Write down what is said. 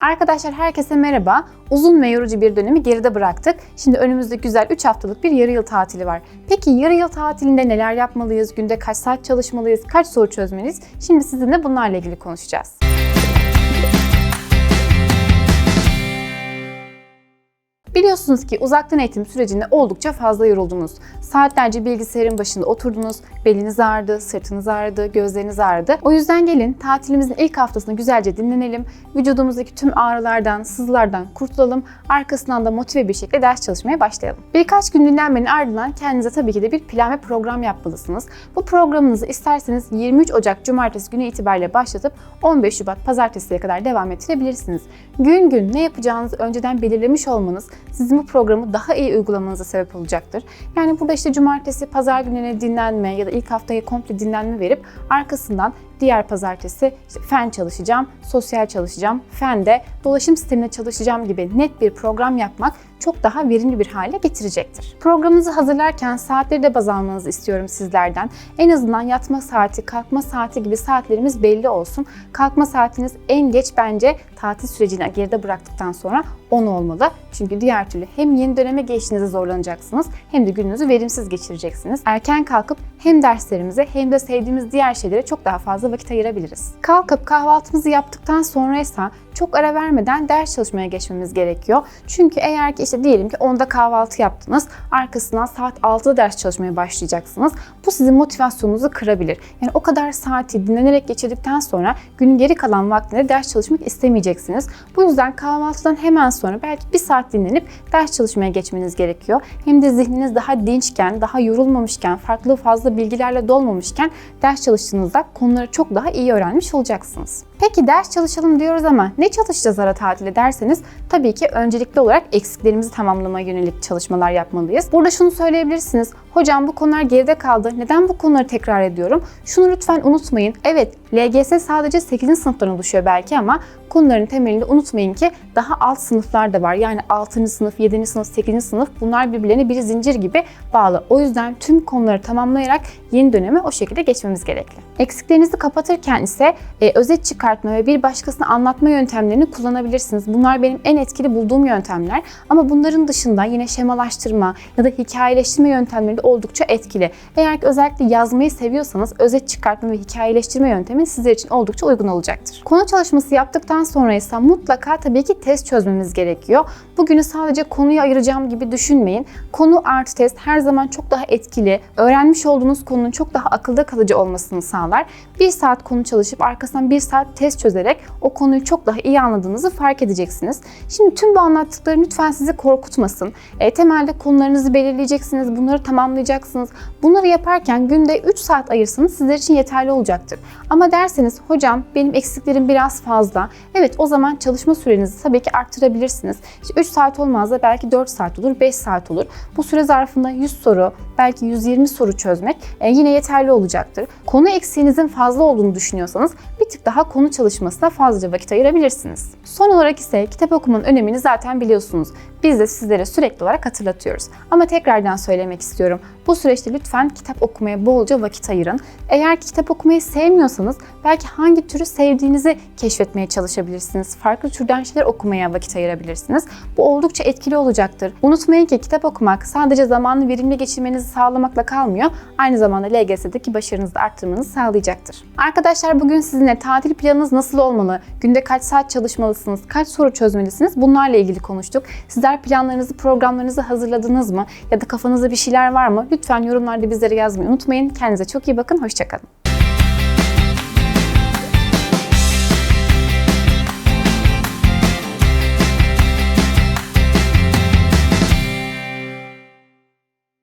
Arkadaşlar herkese merhaba. Uzun ve yorucu bir dönemi geride bıraktık. Şimdi önümüzde güzel 3 haftalık bir yarı yıl tatili var. Peki yarı yıl tatilinde neler yapmalıyız? Günde kaç saat çalışmalıyız? Kaç soru çözmeliyiz? Şimdi sizinle bunlarla ilgili konuşacağız. Biliyorsunuz ki uzaktan eğitim sürecinde oldukça fazla yoruldunuz. Saatlerce bilgisayarın başında oturdunuz, beliniz ağrıdı, sırtınız ağrıdı, gözleriniz ağrıdı. O yüzden gelin tatilimizin ilk haftasında güzelce dinlenelim, vücudumuzdaki tüm ağrılardan, sızılardan kurtulalım, arkasından da motive bir şekilde ders çalışmaya başlayalım. Birkaç gün dinlenmenin ardından kendinize tabii ki de bir plan ve program yapmalısınız. Bu programınızı isterseniz 23 Ocak Cumartesi günü itibariyle başlatıp 15 Şubat Pazartesiye kadar devam ettirebilirsiniz. Gün gün ne yapacağınızı önceden belirlemiş olmanız sizin bu programı daha iyi uygulamanıza sebep olacaktır. Yani burada işte cumartesi, pazar gününe dinlenme ya da ilk haftaya komple dinlenme verip arkasından diğer pazartesi işte fen çalışacağım, sosyal çalışacağım, fende dolaşım sistemine çalışacağım gibi net bir program yapmak çok daha verimli bir hale getirecektir. Programınızı hazırlarken saatleri de baz almanızı istiyorum sizlerden. En azından yatma saati, kalkma saati gibi saatlerimiz belli olsun. Kalkma saatiniz en geç bence tatil sürecini geride bıraktıktan sonra 10 olmalı. Çünkü diğer türlü hem yeni döneme geçtiğinizde zorlanacaksınız hem de gününüzü verimsiz geçireceksiniz. Erken kalkıp hem derslerimize hem de sevdiğimiz diğer şeylere çok daha fazla vakit ayırabiliriz. Kalkıp kahvaltımızı yaptıktan sonra ise çok ara vermeden ders çalışmaya geçmemiz gerekiyor. Çünkü eğer ki işte diyelim ki 10'da kahvaltı yaptınız, arkasından saat 6'da ders çalışmaya başlayacaksınız. Bu sizin motivasyonunuzu kırabilir. Yani o kadar saati dinlenerek geçirdikten sonra günün geri kalan vaktinde ders çalışmak istemeyeceksiniz. Bu yüzden kahvaltıdan hemen sonra belki bir saat dinlenip ders çalışmaya geçmeniz gerekiyor. Hem de zihniniz daha dinçken, daha yorulmamışken, farklı fazla bilgilerle dolmamışken ders çalıştığınızda konuları çok daha iyi öğrenmiş olacaksınız. Peki ders çalışalım diyoruz ama ne çalışacağız ara tatile derseniz tabii ki öncelikli olarak eksiklerimizi tamamlamaya yönelik çalışmalar yapmalıyız. Burada şunu söyleyebilirsiniz. Hocam bu konular geride kaldı. Neden bu konuları tekrar ediyorum? Şunu lütfen unutmayın. Evet LGS sadece 8. sınıftan oluşuyor belki ama konuların temelinde unutmayın ki daha alt sınıflar da var. Yani 6. sınıf, 7. sınıf, 8. sınıf bunlar birbirlerine bir zincir gibi bağlı. O yüzden tüm konuları tamamlayarak yeni döneme o şekilde geçmemiz gerekli. Eksiklerinizi kapatırken ise e, özet çıkartma ve bir başkasına anlatma yöntemlerini kullanabilirsiniz. Bunlar benim en etkili bulduğum yöntemler. Ama bunların dışında yine şemalaştırma ya da hikayeleştirme yöntemleri de oldukça etkili. Eğer ki özellikle yazmayı seviyorsanız özet çıkartma ve hikayeleştirme yöntemi sizler için oldukça uygun olacaktır. Konu çalışması yaptıktan sonra ise mutlaka tabii ki test çözmemiz gerekiyor. Bugünü sadece konuyu ayıracağım gibi düşünmeyin. Konu artı test her zaman çok daha etkili. Öğrenmiş olduğunuz konunun çok daha akılda kalıcı olmasını sağlar. Bir saat konu çalışıp arkasından bir saat test çözerek o konuyu çok daha iyi anladığınızı fark edeceksiniz. Şimdi tüm bu anlattıklarım lütfen sizi korkutmasın. E, temelde konularınızı belirleyeceksiniz, bunları tamamlayacaksınız. Bunları yaparken günde 3 saat ayırsanız sizler için yeterli olacaktır. Ama derseniz hocam benim eksiklerim biraz fazla. Evet o zaman çalışma sürenizi tabii ki arttırabilirsiniz. İşte 3 saat olmaz da belki 4 saat olur, 5 saat olur. Bu süre zarfında 100 soru, belki 120 soru çözmek e, yine yeterli olacaktır. Konu eksiğinizin fazla olduğunu düşünüyorsanız bir tık daha konu çalışmasına fazlaca vakit ayırabilirsiniz. Son olarak ise kitap okumanın önemini zaten biliyorsunuz. Biz de sizlere sürekli olarak hatırlatıyoruz. Ama tekrardan söylemek istiyorum. Bu süreçte lütfen kitap okumaya bolca vakit ayırın. Eğer ki kitap okumayı sevmiyorsanız belki hangi türü sevdiğinizi keşfetmeye çalışabilirsiniz. Farklı türden şeyler okumaya vakit ayırabilirsiniz. Bu oldukça etkili olacaktır. Unutmayın ki kitap okumak sadece zamanını verimli geçirmenizi sağlamakla kalmıyor. Aynı zamanda LGS'deki başarınızı arttırmanızı sağlayacaktır. Arkadaşlar bugün sizinle tatil planınız nasıl olmalı? Günde kaç saat çalışmalısınız? Kaç soru çözmelisiniz? Bunlarla ilgili konuştuk. Sizler planlarınızı, programlarınızı hazırladınız mı? Ya da kafanızda bir şeyler var mı? Lütfen yorumlarda bizlere yazmayı unutmayın. Kendinize çok iyi bakın. Hoşçakalın.